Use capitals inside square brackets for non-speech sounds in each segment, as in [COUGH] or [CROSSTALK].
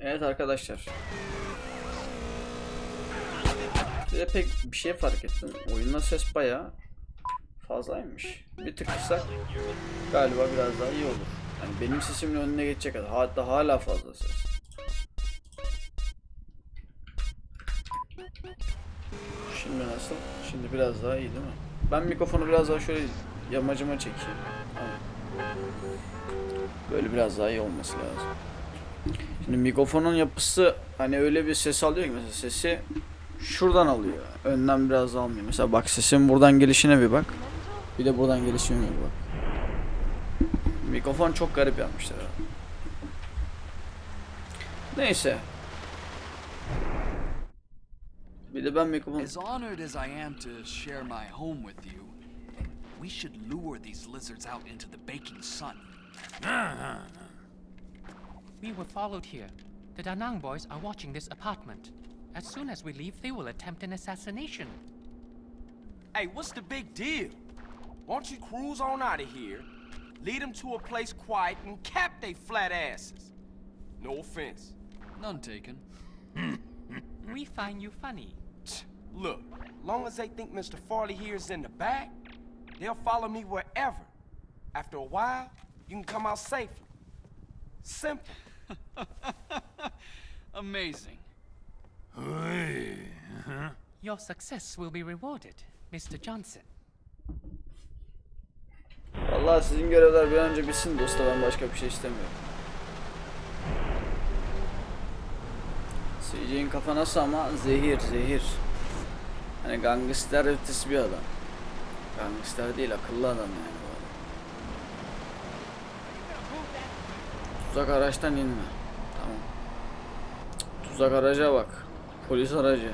Evet arkadaşlar. De pek bir şey fark ettim. Oyunda ses bayağı fazlaymış. Bir tık kısak galiba biraz daha iyi olur. Yani benim sesimin önüne geçecek kadar. Hatta hala fazla ses. Şimdi nasıl? Şimdi biraz daha iyi değil mi? Ben mikrofonu biraz daha şöyle yamacıma çekeyim. Böyle biraz daha iyi olması lazım. Şimdi mikrofonun yapısı hani öyle bir ses alıyor ki mesela sesi şuradan alıyor. Önden biraz almıyor. Mesela bak sesin buradan gelişine bir bak. Bir de buradan gelişine bir bak. Mikrofon çok garip yapmışlar. Neyse. Bir de ben mikrofon... As honored as I am to share my home with you, we should lure these lizards out into the baking sun. We were followed here. The Danang boys are watching this apartment. As soon as we leave, they will attempt an assassination. Hey, what's the big deal? Won't you cruise on out of here, lead them to a place quiet, and cap they flat asses? No offense. None taken. [LAUGHS] We find you funny. Look, long as they think Mr. Farley here is in the back, they'll follow me wherever. After a while, you can come out safely. Simple. [LAUGHS] Amazing. Your success will be rewarded, Mr. Johnson. Vallahi sizin görevler bir an önce bitsin dosta ben başka bir şey istemiyorum. CJ'in kafa nasıl ama zehir zehir. Hani gangster ötesi bir adam. Gangster değil akıllı adam yani bu adam. Tuzak araçtan inme. Tamam. Tuzak araca bak. Polis aracı.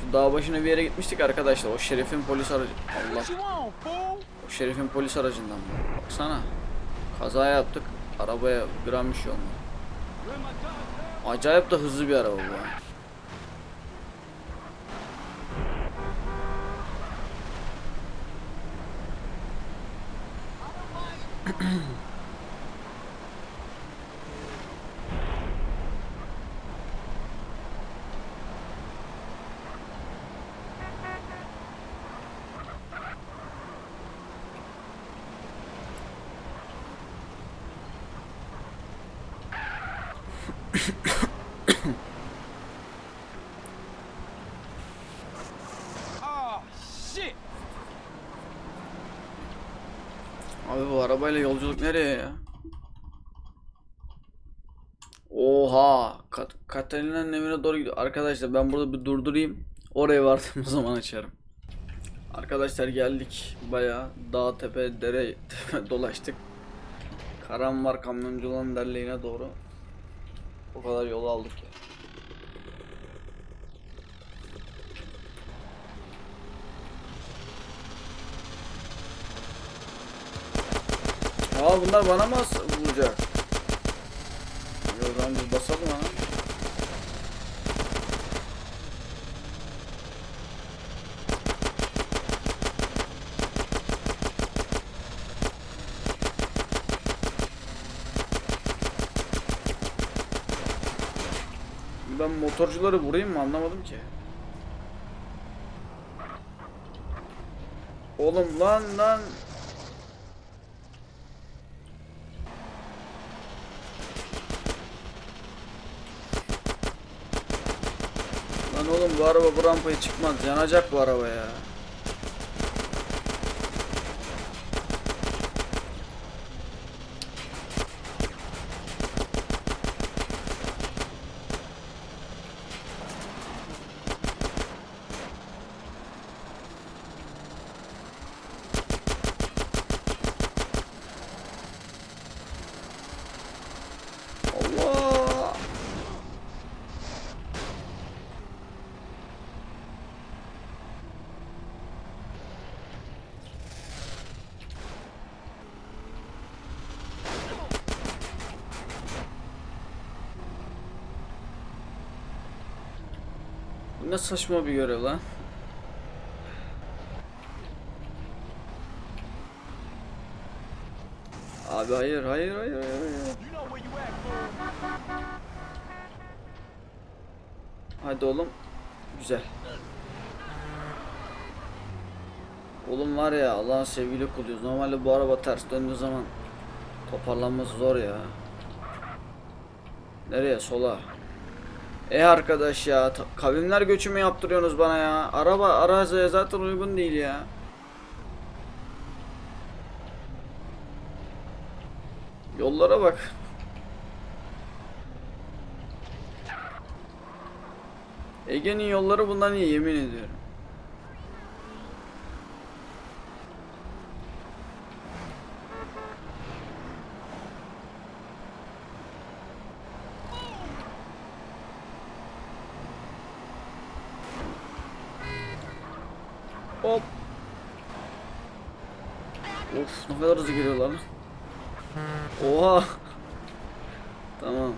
Şu dağ başına bir yere gitmiştik arkadaşlar. O şerifin polis aracı. Allah. O şerifin polis aracından mı? Baksana. Kaza yaptık. Arabaya gram bir şey olmadı. Acayip de hızlı bir araba bu. ha. [CLEARS THROAT] Oh, shit. Abi bu arabayla yolculuk nereye ya? Oha! Kat Katalina'nın evine doğru gidiyor. Arkadaşlar ben burada bir durdurayım. Oraya vardığım [LAUGHS] zaman açarım. Arkadaşlar geldik. Bayağı dağ tepe dere [LAUGHS] tepe dolaştık. Karan var kamyoncuların derleğine doğru. O kadar yol aldık ya. Aa bunlar bana mı vuracak? Yok lan biz basalım ha. Ben motorcuları vurayım mı anlamadım ki. Oğlum lan lan Lan oğlum bu araba bu rampaya çıkmaz. Yanacak bu araba ya. Ne saçma bir görev lan. Abi hayır hayır hayır hayır. Hadi oğlum. Güzel. Oğlum var ya Allah'ın sevgili kuluyuz. Normalde bu araba ters döndüğü zaman toparlanması zor ya. Nereye? Sola. E arkadaş ya kavimler göçü mü yaptırıyorsunuz bana ya? Araba araziye zaten uygun değil ya. Yollara bak. Ege'nin yolları bundan iyi yemin ediyorum. Hop. Of ne kadar hızlı geliyorlar lan. Oha. tamam.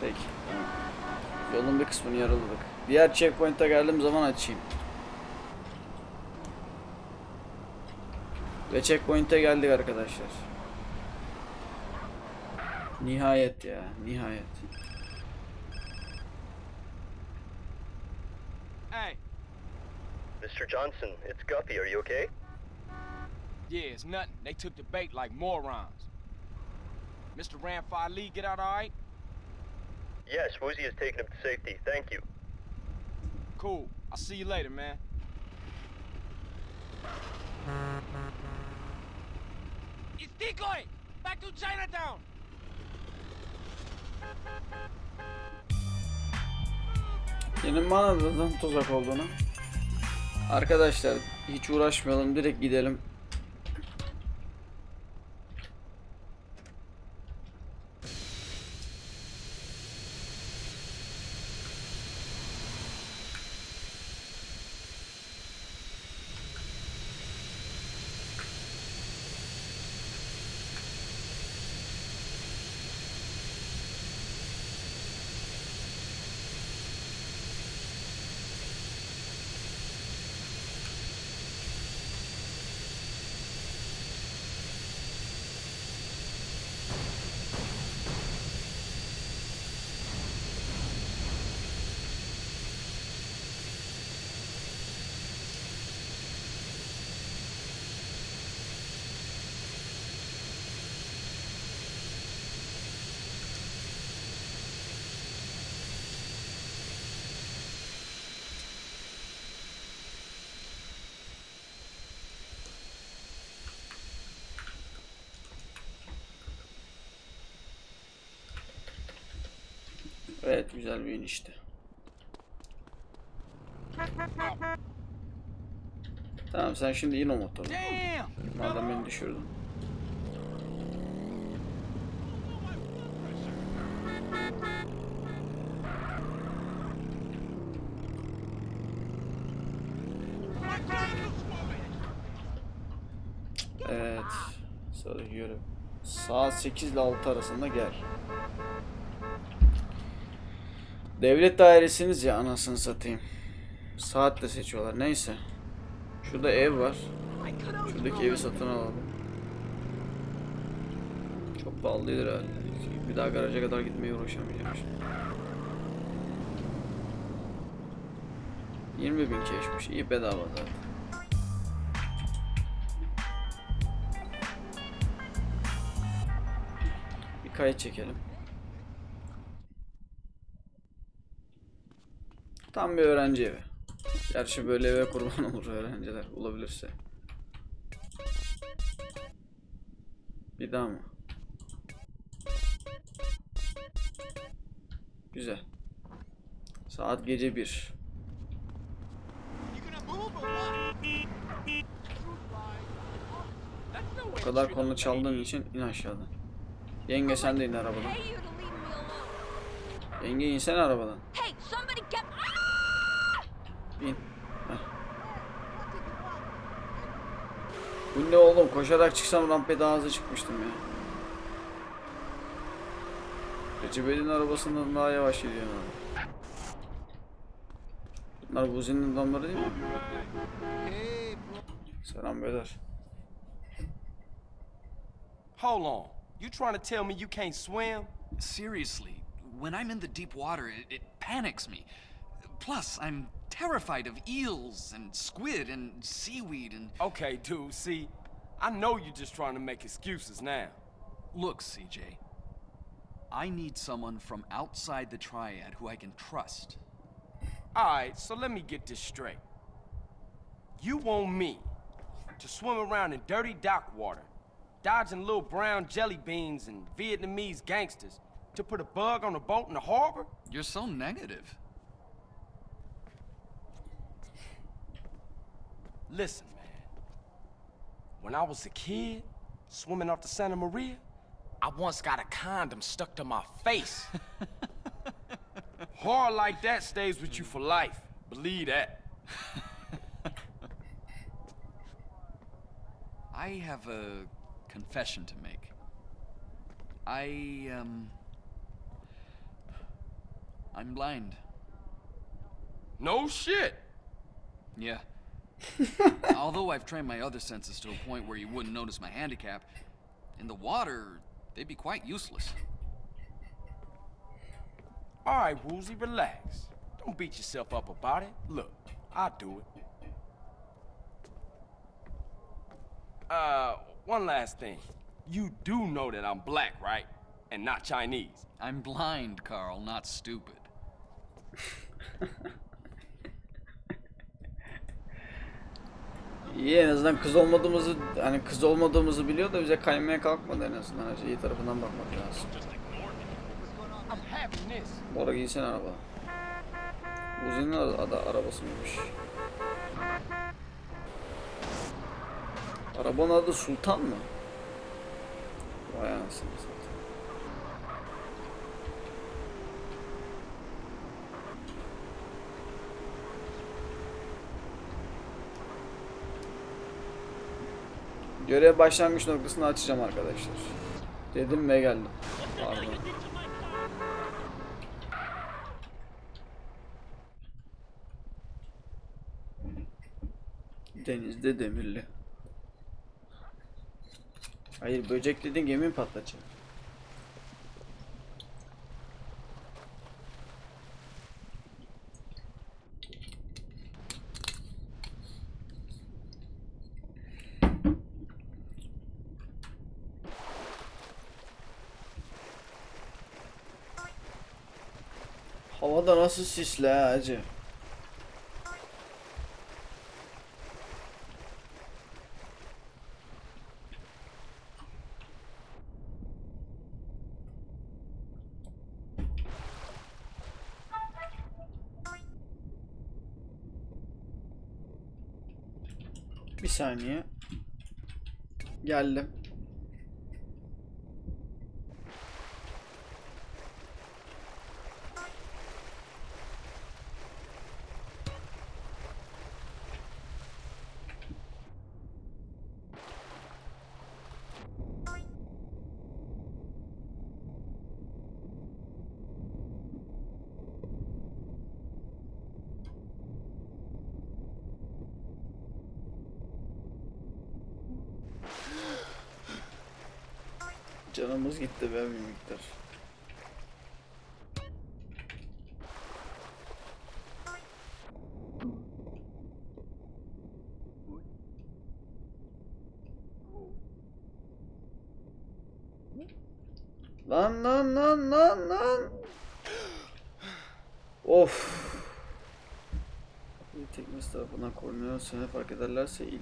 Peki. Tamam. Yolun bir kısmını yaraladık. Diğer checkpoint'e geldiğim zaman açayım. Ve checkpoint'e geldik arkadaşlar. Nihayet ya, nihayet. Hey, Mr. Johnson, it's Guppy. Are you okay? Yeah, it's nothing. They took the bait like morons. Mr. Ramfire Lee, get out all right? Yes, Woozy has taken him to safety. Thank you. Cool. I'll see you later, man. It's Decoy! Back to Chinatown! Senin bana tuzak olduğunu. Arkadaşlar hiç uğraşmayalım direkt gidelim. Evet güzel bir inişti. Tamam sen şimdi in o motora. Damn! Madem beni düşürdün. Evet. Sıradaki görev. Saat 8 ile 6 arasında gel. Devlet dairesiniz ya anasını satayım. Saat de seçiyorlar. Neyse. Şurada ev var. Şuradaki evi satın alalım. Çok pahalıydır herhalde. Bir daha garaja kadar gitmeye uğraşamayacağım şimdi. 20 bin keşmiş. İyi bedava zaten. Bir kayıt çekelim. Tam bir öğrenci evi. Gerçi böyle eve kurban olur öğrenciler bulabilirse. Bir daha mı? Güzel. Saat gece 1. O kadar konu çaldığın için in aşağıdan. Yenge sen de in arabadan. Yenge insene arabadan. Hey, somebody get. İn. Heh. Bu ne oğlum? Koşarak çıksam rampaya daha hızlı çıkmıştım ya. Recep Bey'in arabasından daha yavaş gidiyor abi. Bunlar Buzi'nin adamları değil mi? Selam beyler. Hold on. You trying to tell me you can't swim? Seriously, when I'm in the deep water, it, it panics me. Plus, I'm terrified of eels and squid and seaweed and. Okay, dude, see, I know you're just trying to make excuses now. Look, CJ. I need someone from outside the triad who I can trust. Alright, so let me get this straight. You want me to swim around in dirty dock water, dodging little brown jelly beans and Vietnamese gangsters, to put a bug on a boat in the harbor? You're so negative. Listen, man. When I was a kid, swimming off the Santa Maria, I once got a condom stuck to my face. [LAUGHS] Horror like that stays with you for life. Believe that. [LAUGHS] I have a confession to make. I, um. I'm blind. No shit. Yeah. [LAUGHS] Although I've trained my other senses to a point where you wouldn't notice my handicap, in the water, they'd be quite useless. All right, Woozy, relax. Don't beat yourself up about it. Look, I'll do it. Uh, one last thing. You do know that I'm black, right? And not Chinese. I'm blind, Carl, not stupid. [LAUGHS] İyi en azından kız olmadığımızı hani kız olmadığımızı biliyor da bize kaymaya kalkmadı en azından. Önce iyi tarafından bakmak lazım. Bora giysen araba. Uzi'nin adı arabası mıymış? Arabanın adı Sultan mı? Vay anasını satayım. Görev başlangıç noktasını açacağım arkadaşlar. Dedim ve geldim. Pardon. Denizde demirli. Hayır böcek dedin gemi mi patlatacak? Havada nasıl sisli ha hacı? Bir saniye. Geldim. Canımız gitti be bir miktar. Lan lan lan lan lan. Of. Bir tekmesi tarafından korunuyor. Seni fark ederlerse il...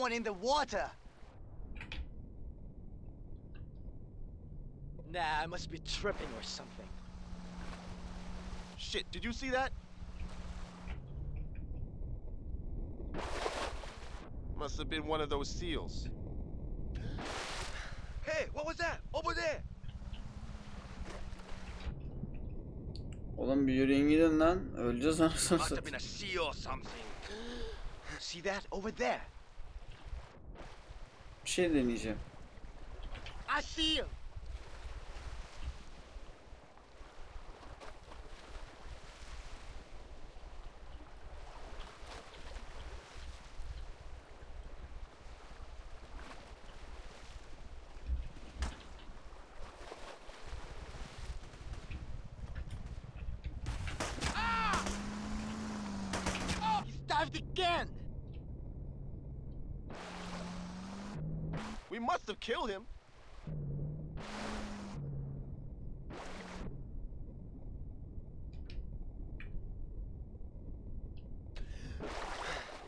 someone in the water. Nah, I must be tripping or something. Shit, did you see that? Must have been one of those seals. Hey, what was that? Over there! Oğlum bir yürüyün gidin lan. Öleceğiz anasını Must have been satayım. a seal or something. [GASPS] See that? Over there. Bir şey deneyeceğim. I see him! Have killed him.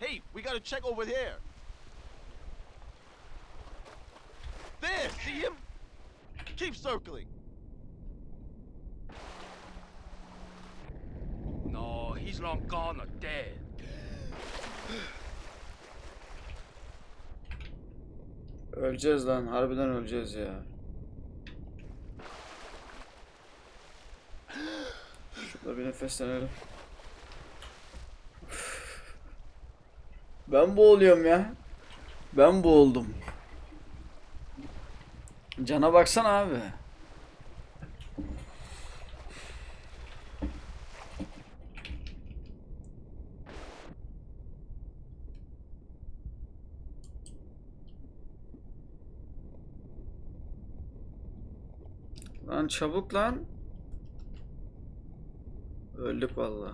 Hey, we gotta check over there. There, see him? Keep circling. No, he's long gone or dead. Öleceğiz lan. Harbiden öleceğiz ya. Şurada bir nefeslenelim. Ben boğuluyorum ya. Ben boğuldum. Cana baksana abi. Lan çabuk lan. Öldük valla.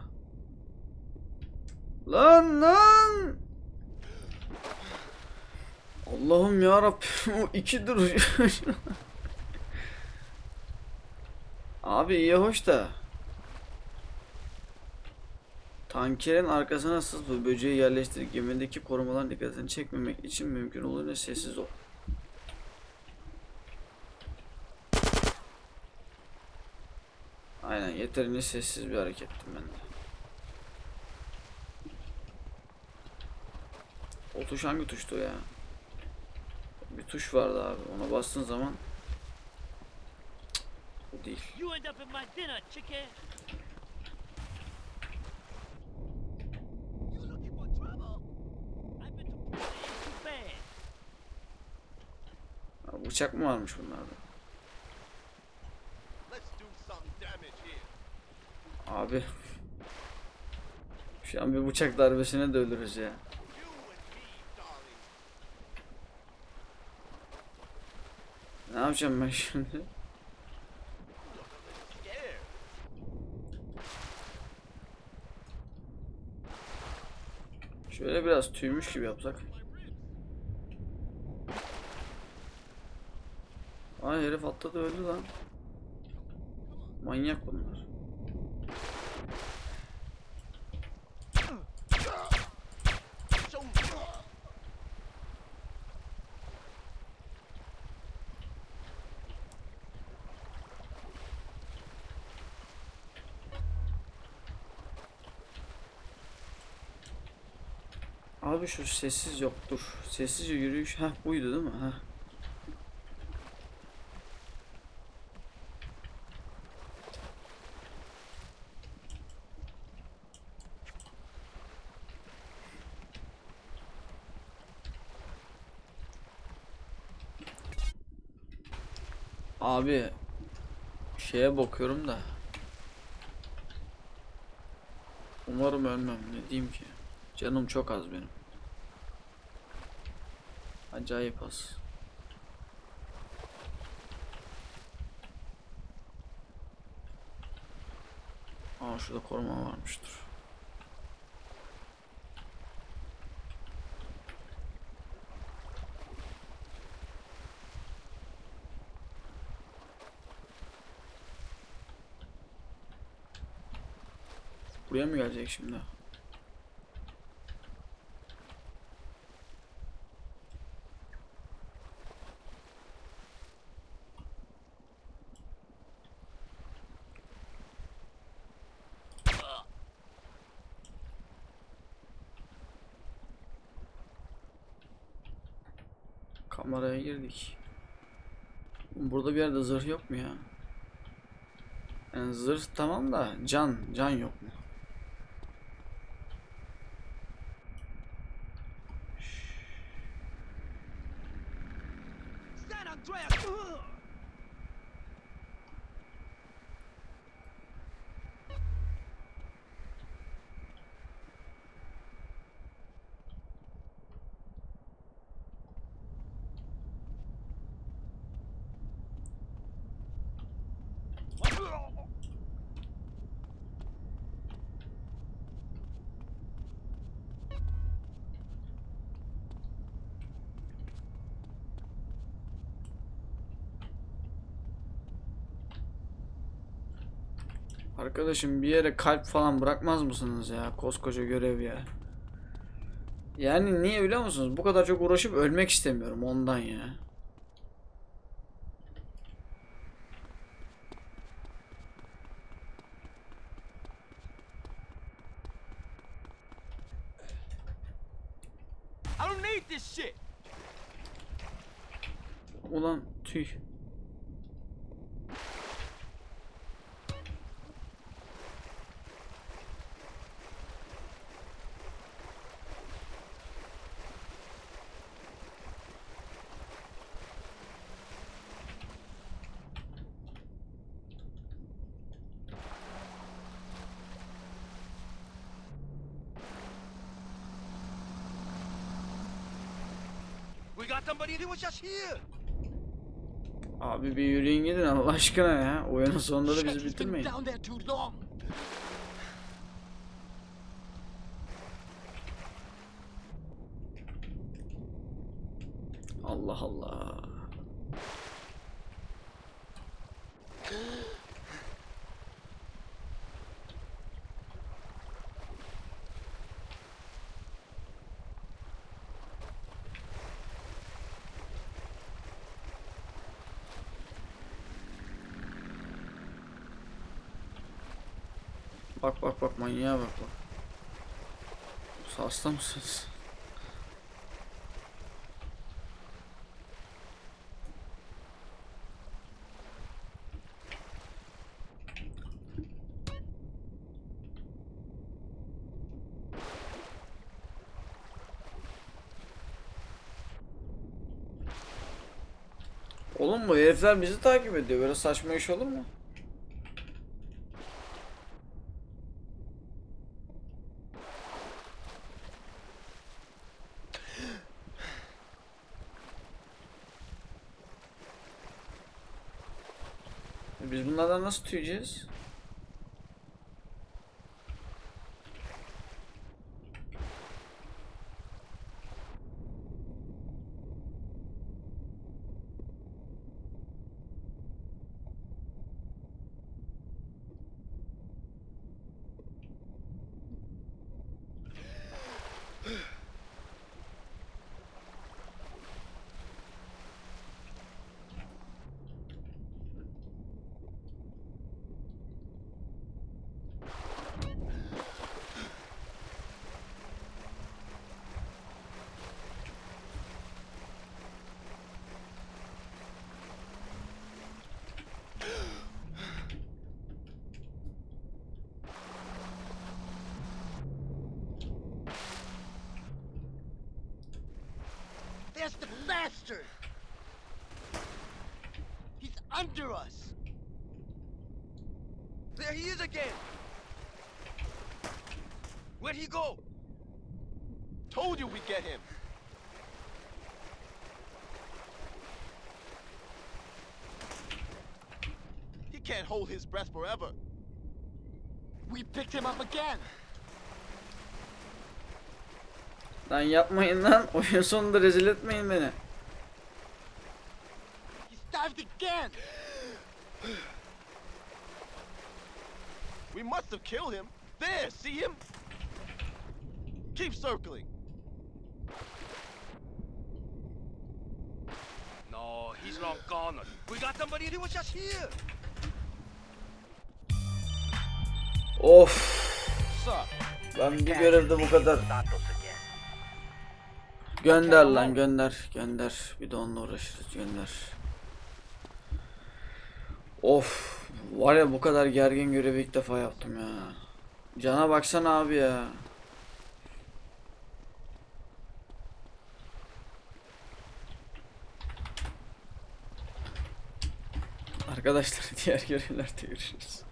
Lan lan. Allah'ım ya Rabbim o iki duruş. [LAUGHS] Abi iyi hoş da. Tankerin arkasına sız bu böceği yerleştir. Gemideki korumaların dikkatini çekmemek için mümkün olduğunca sessiz ol. Yeterince sessiz bir harekettim ben de. O tuş hangi tuştu ya? Bir tuş vardı abi. Ona bastığın zaman bu değil. You end up in my Abi. Şu an bir bıçak darbesine de ölürüz ya. Ne yapacağım ben şimdi? Şöyle biraz tüymüş gibi yapsak. Ay herif atladı öldü lan. Manyak bunlar. Show me. Şu sessiz yok dur. Sessizce yürüyüş. Heh buydu değil mi? Heh. Abi şeye bakıyorum da Umarım ölmem ne diyeyim ki Canım çok az benim Acayip az Aa şurada koruma varmıştır Buraya mı gelecek şimdi? Kameraya girdik. Burada bir yerde zırh yok mu ya? Yani zırh tamam da can, can yok mu? Arkadaşım bir yere kalp falan bırakmaz mısınız ya? Koskoca görev ya. Yani niye biliyor musunuz? Bu kadar çok uğraşıp ölmek istemiyorum ondan ya. I don't need this shit. Ulan tüy. We got somebody that was just here. Abi bir yürüyün gidin Allah aşkına ya. Oyunun sonunda da bizi bitirmeyin. down there too long. Allah Allah. Bak bak bak manyağa bak bak. Siz Hasta mısınız? Oğlum bu herifler bizi takip ediyor. Böyle saçma iş olur mu? Biz bunlardan nasıl tüyeceğiz? The bastard. He's under us. There he is again. Where'd he go? Told you we'd get him. He can't hold his breath forever. We picked him up again. Lan yapmayın lan. [LAUGHS] Oyun sonunda rezil etmeyin beni. We must have killed him. There, see him? Keep circling. No, he's long gone. We got somebody who was just here. Of. Ben bir görevde bu kadar. Gönder lan gönder. Gönder. Bir de onunla uğraşırız gönder. Of. Var ya bu kadar gergin görevi ilk defa yaptım ya. Cana baksana abi ya. Arkadaşlar [LAUGHS] diğer görevlerde görüşürüz.